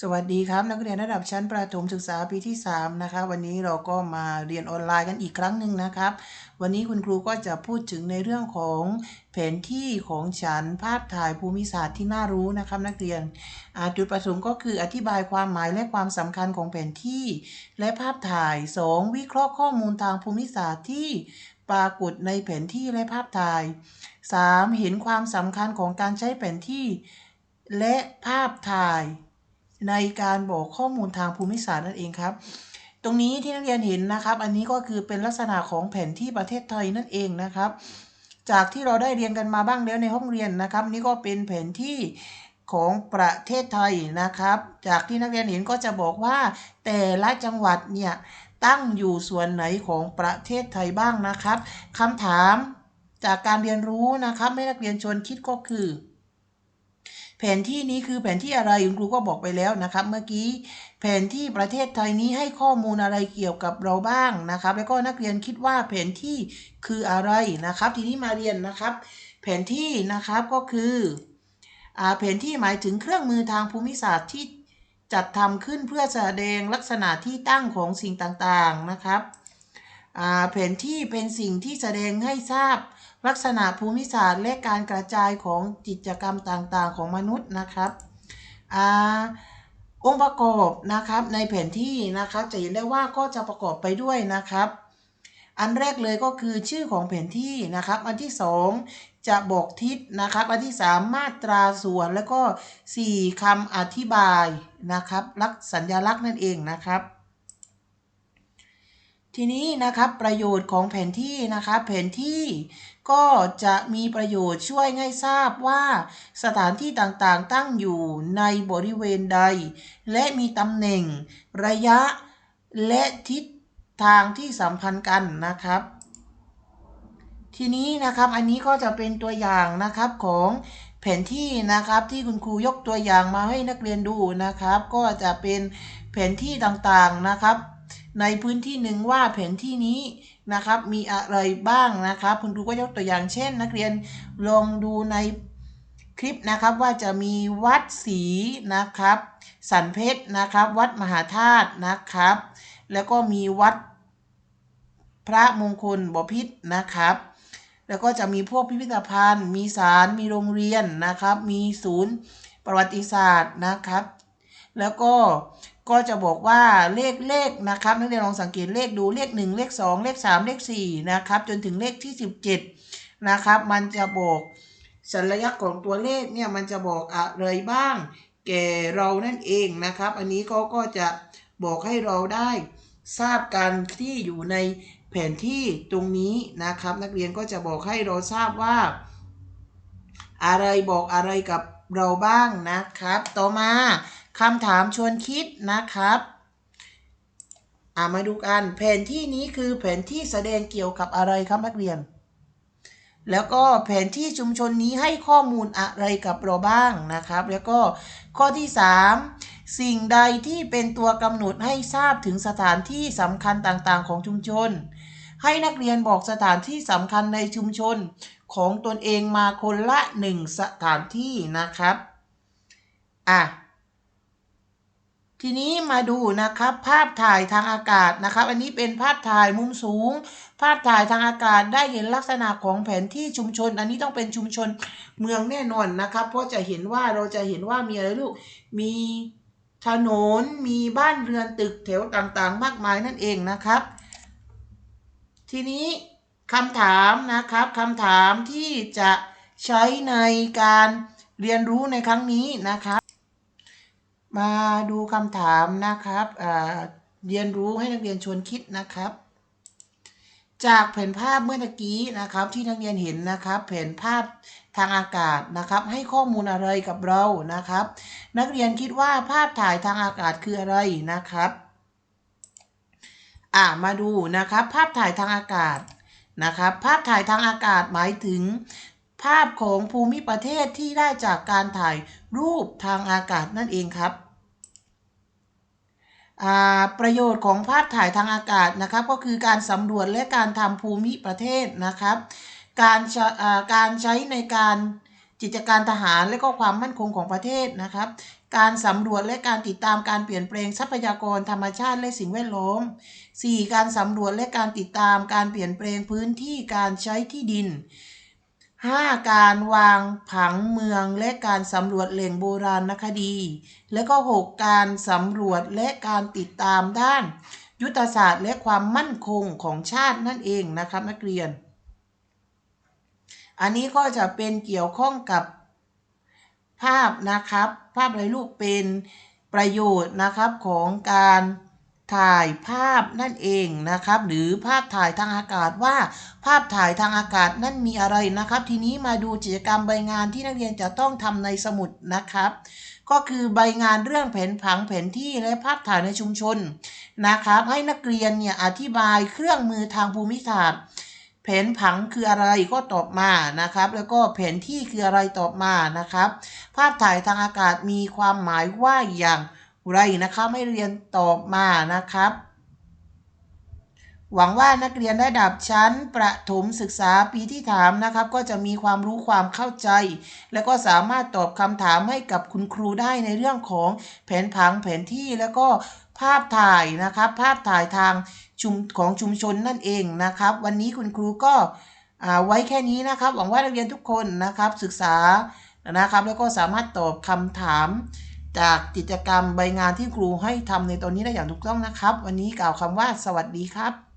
สวัสดีครับ นักเรียนระดับชั้นประถมศึกษาปีที่ 3 นะคะ วันนี้เราก็มาเรียนออนไลน์กันอีกครั้งหนึ่งนะครับ วันนี้คุณครูก็จะพูดถึงในเรื่องของแผนที่ของฉันภาพถ่ายภูมิศาสตร์ที่น่ารู้นะครับนักเรียนจุดประสงค์ก็คืออธิบายความหมายและความสำคัญของแผนที่ และภาพถ่าย 2. วิเคราะห์ข้อมูลทางภูมิศาสตร์ที่ปรากฏในแผนที่และภาพถ่าย 3. เห็นความสำคัญของการใช้แผนที่ และภาพถ่าย ในการบอกข้อมูลทางภูมิศาสตร์นั่นเองครับ ตรงนี้ที่นักเรียนเห็นนะครับ อันนี้ก็คือเป็นลักษณะของแผนที่ประเทศไทยนั่นเองนะครับ จากที่เราได้เรียนกันมาบ้างแล้วในห้องเรียนนะครับ นี่ก็เป็นแผนที่ของประเทศไทยนะครับ จากที่นักเรียนเห็นก็จะบอกว่าแต่ละจังหวัดเนี่ยตั้งอยู่ส่วนไหนของประเทศไทยบ้างนะครับคำถามจากการเรียนรู้นะครับให้นักเรียนชวนคิดก็คือ ผนที่นี้คือแผนที่อะไรคุณครูก็บอกไปแล้วนะครับเมื่อกี้แผนที่ประเทศไทยนี้ให้ข้อมูลอะไรเกี่ยวกับเราบ้างนะครับ แล้วก็นักเรียนคิดว่าแผนที่คืออะไรนะครับ ทีนี้มาเรียนนะครับ แผนที่นะครับก็คืออแผนที่หมายถึงเครื่องมือทางภูมิศาสตร์ที่จัดทำขึ้นเพื่อแสดงลักษณะที่ตั้งของสิ่งต่างๆนะครับแผนที่เป็นสิ่งที่แสดงให้ทราบ ลักษณะภูมิศาสตร์และการกระจายของกิจกรรมต่างๆ ของมนุษย์นะครับอาองค์ประกอบนะครับในแผนที่นะครับจะเห็นได้ว่าก็จะประกอบไปด้วยนะครับ อันแรกเลยก็คือชื่อของแผนที่นะครับ อันที่ 2 จะบอกทิศนะครับ อันที่ 3 มาตราส่วนแล้วก็ 4คำอธิบายนะครับลักษณ์สัญลักษณ์นั่นเองนะครับ ทีนี้นะครับประโยชน์ของแผนที่นะครับแผนที่ก็จะมีประโยชน์ช่วยให้ทราบว่าสถานที่ต่างๆ ตั้งอยู่ในบริเวณใด และมีตำแหน่ง ระยะและทิศทางที่สัมพันธ์กันนะครับ ทีนี้นะครับอันนี้ก็จะเป็นตัวอย่างนะครับของแผนที่นะครับที่คุณครูยกตัวอย่างมาให้นักเรียนดูนะครับ ก็จะเป็นแผนที่ต่างๆนะครับ ในพื้นที่หนึ่งว่าแผนที่นี้นะครับ มีอะไรบ้างนะครับคุณครูก็ยกตัวอย่างเช่น นักเรียนลองดูในคลิปนะครับว่าจะมีวัดศรีนะครับ สันเพชรนะครับ วัดมหาธาตุนะครับ แล้วก็มีวัดพระมงคลบพิษนะครับ แล้วก็จะมีพวกพิพิธภัณฑ์ มีศาลมีโรงเรียนนะครับ มีศูนย์ประวัติศาสตร์นะครับ แล้วก็ ก็จะบอกว่าเลขเลขนะครับนักเรียนลองสังเกตเลขดูเลข 1 เลข 2 เลข 3 เลข4นะครับจนถึงเลขที่ 17นะครับมันจะบอกสัญลักษณ์ของตัวเลขเนี่ยมันจะบอกอะไรบ้าง แก่เรานั่นเองนะครับ อันนี้เขาก็จะบอกให้เราได้ทราบการที่อยู่ในแผนที่ตรงนี้นะครับ นักเรียนก็จะบอกให้เราทราบว่า อะไรบอกอะไรกับเราบ้างนะครับ ต่อมา คำถามชวนคิดนะครับอ่ามาดูกันแผนที่นี้คือแผนที่แสดงเกี่ยวกับอะไรครับนักเรียน แล้วก็แผนที่ชุมชนนี้ให้ข้อมูลอะไรกับเราบ้างนะครับ แล้วก็ข้อที่ 3 สิ่งใดที่เป็นตัวกำหนดให้ทราบถึงสถานที่สำคัญต่างๆ ของชุมชน ให้นักเรียนบอกสถานที่สำคัญในชุมชนของตนเองมาคนละหนึ่งสถานที่นะครับอะ ทีนี้มาดูนะครับภาพถ่ายทางอากาศนะครับ อันนี้เป็นภาพถ่ายมุมสูง ภาพถ่ายทางอากาศได้เห็นลักษณะของแผนที่ชุมชน อันนี้ต้องเป็นชุมชนเมืองแน่นอนนะครับ เพราะจะเห็นว่าเราจะเห็นว่ามีอะไรลูกมีถนนมีบ้านเรือนตึกแถวต่างๆ มากมายนั่นเองนะครับ ทีนี้คำถามนะครับคำถามที่จะใช้ในการเรียนรู้ในครั้งนี้นะครับ มาดูคำถามนะครับเรียนรู้ให้นักเรียนชวนคิดนะครับ จากแผนภาพเมื่อกี้นะครับที่นักเรียนเห็นนะครับ แผนภาพทางอากาศนะครับ ให้ข้อมูลอะไรกับเรานะครับ นักเรียนคิดว่าภาพถ่ายทางอากาศคืออะไรนะครับอ่ามาดูนะครับภาพถ่ายทางอากาศนะครับ ภาพถ่ายทางอากาศหมายถึง ภาพของภูมิประเทศที่ได้จากการถ่ายรูปทางอากาศนั่นเองครับ ประโยชน์ของภาพถ่ายทางอากาศนะครับก็คือการสำรวจและการทำภูมิประเทศนะครับ การการใช้ในการกิจการทหารและก็ความมั่นคงของประเทศนะครับ การสำรวจและการติดตามการเปลี่ยนแปลงทรัพยากรธรรมชาติและสิ่งแวดล้อม 4. การสำรวจและการติดตามการเปลี่ยนแปลงพื้นที่การใช้ที่ดิน 5. การวางผังเมืองและการสำรวจแหล่งโบราณคดี และก็ 6. การสำรวจและการติดตามด้าน ยุทธศาสตร์และความมั่นคงของชาตินั่นเองนะครับนักเรียน อันนี้ก็จะเป็นเกี่ยวข้องกับภาพนะครับ ภาพไรลูกเป็นประโยชน์นะครับของการ ถ่ายภาพนั่นเองนะครับ หรือภาพถ่ายทางอากาศว่า ภาพถ่ายทางอากาศนั่นมีอะไรนะครับ ทีนี้มาดูกิจกรรมใบงานที่นักเรียนจะต้องทำในสมุดนะครับ ก็คือใบงานเรื่องแผนผังแผนที่และภาพถ่ายในชุมชนนะครับ ให้นักเรียนเนี่ยอธิบายเครื่องมือทางภูมิศาสตร์แผนผังคืออะไรก็ตอบมานะครับ แล้วก็แผนที่คืออะไรตอบมานะครับ ภาพถ่ายทางอากาศมีความหมายว่าอย่าง ไรนะครับให้เรียนตอบมานะครับ หวังว่านักเรียนระดับชั้นประถมศึกษาปีที่ถามนะครับ ก็จะมีความรู้ความเข้าใจ แล้วก็สามารถตอบคำถามให้กับคุณครูได้ในเรื่องของแผนผังแผนที่แล้วก็ภาพถ่ายนะครับ ภาพถ่ายทางชุมของชุมชนนั่นเองนะครับ วันนี้คุณครูก็ไว้แค่นี้นะครับ หวังว่านักเรียนทุกคนนะครับศึกษานะครับ แล้วก็สามารถตอบคำถาม จากกิจกรรมใบงานที่ครูให้ทำในตอนนี้ได้อย่างถูกต้องนะครับ วันนี้กล่าวคำว่าสวัสดีครับ